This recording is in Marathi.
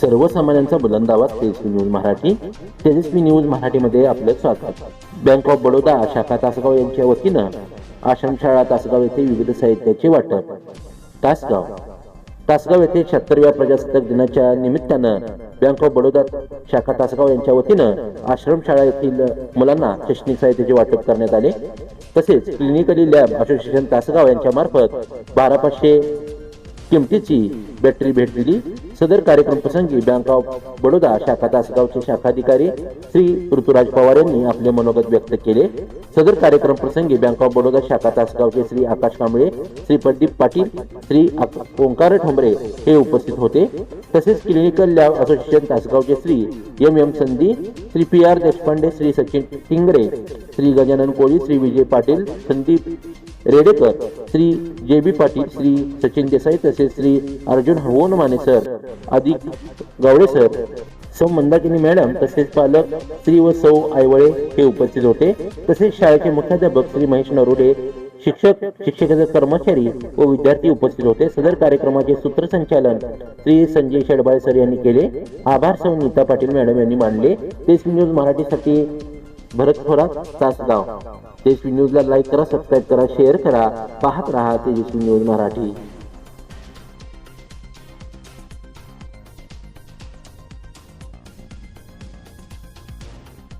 सर्वसामान्यांचा बुलंद आवाज तेजस्वी न्यूज मराठी. तेजस्वी न्यूज मराठीमध्ये आपलं स्वागत. बँक ऑफ बडोदा शाखा तासगाव यांच्या वतीनं आश्रमशाळा तासगाव येथे विविध साहित्याचे वाटप. तासगाव. तासगाव येथे शहात्तरव्या प्रजासत्ताक दिनाच्या निमित्तानं बँक ऑफ बडोदा शाखा तासगाव यांच्या वतीनं आश्रमशाळा येथील मुलांना शैक्षणिक साहित्याचे वाटप करण्यात आले. तसेच क्लिनिकली लॅब असोसिएशन तासगाव यांच्या मार्फत बारा पाचशे किमतीची बॅटरी भेट दिली. सदर कार्यक्रम प्रसंगी बँक ऑफ बडोदा शाखा तासगावचे शाखाधिकारी श्री ऋतुराज पवार यांनी आपले मनोगत व्यक्त केले. सदर कार्यक्रम प्रसंगी बँक ऑफ बडोदा शाखा तासगावचे श्री आकाश कांबळे श्री प्रदीप पाटील श्री ओंकार ठोंबरे हे उपस्थित होते. तसेच clinical lab association तासगावचे Shri M M Sandhi Shri P R Deshpande Shri Sachin Tingre Shri Gajanan Koli Shri Vijay Patil Sandeep Redekar Shri J B Patil Shri Sachin Desai तसेच श्री अर्जुन हवोन माने सर आदी गावडे सर सौ मंदाकिनी मॅडम तसेच पालक श्री व सौ आयवळे हे उपस्थित होते. तसेच शाळेचे मुख्याध्यापक श्री महेश नरोडे शिक्षक शिक्षकाचे कर्मचारी व विद्यार्थी उपस्थित होते. सदर कार्यक्रमाचे सूत्रसंचालन श्री संजय शेडबाळे सर यांनी केले. आभार सौ नीता पाटील मॅडम यांनी मानले. तेच न्यूज मराठीसाठी भरत थोरात तासगाव. तेजस्वी न्यूजला लाईक करा सबस्क्राईब करा शेअर करा पाहत राहा तेजस्वी न्यूज मराठी.